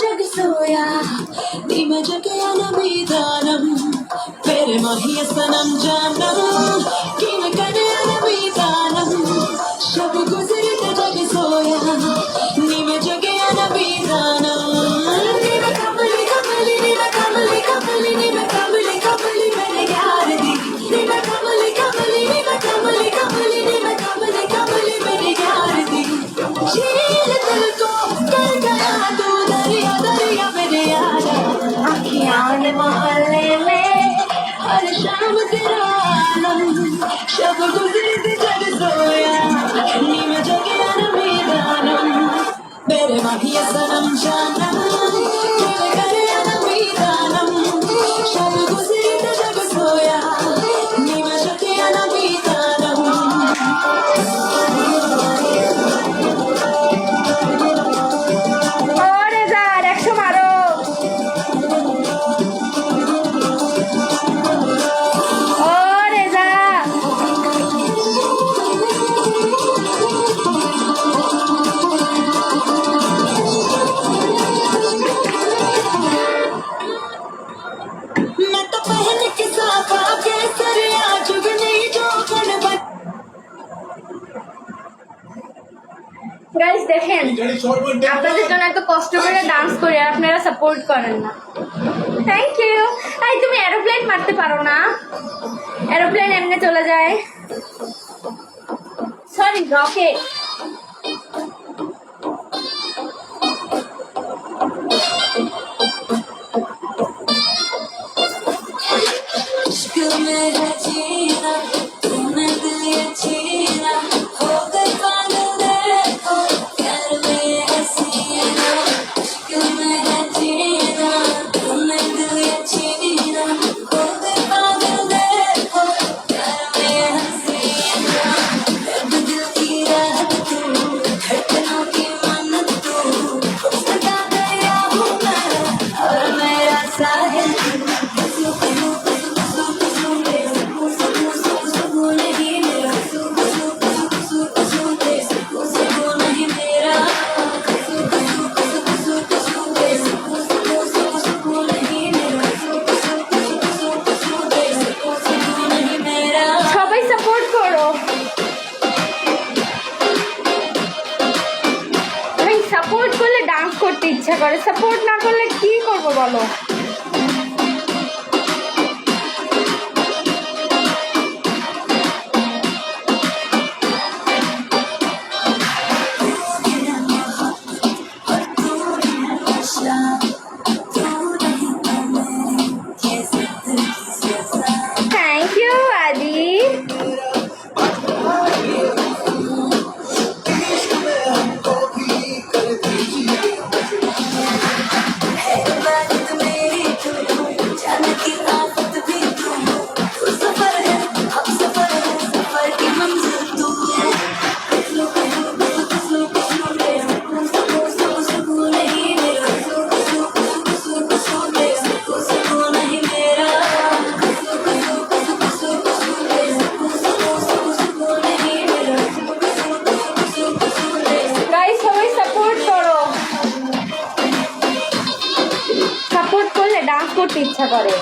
జగ సోయా నిమ జగ అనభిధానం పేరు మహియసనం జానం కిమ కనే అనభిధానం శబ గుజరిత జగ సోయా నిమ జగ అనభిధానం Yeah! मेरे माही सनम जानम पहन এত কষ্ট করে ডান্স করি আপনারা সাপোর্ট করেন না। থ্যাংক ইউ আই তুমি এরোপ্লেন মারতে পারো না। এরোপ্লেন এমনি চলে যায়। সরি রকেট পারে সাপোর্ট না করলে কি করব বলো? করতে ইচ্ছা করে।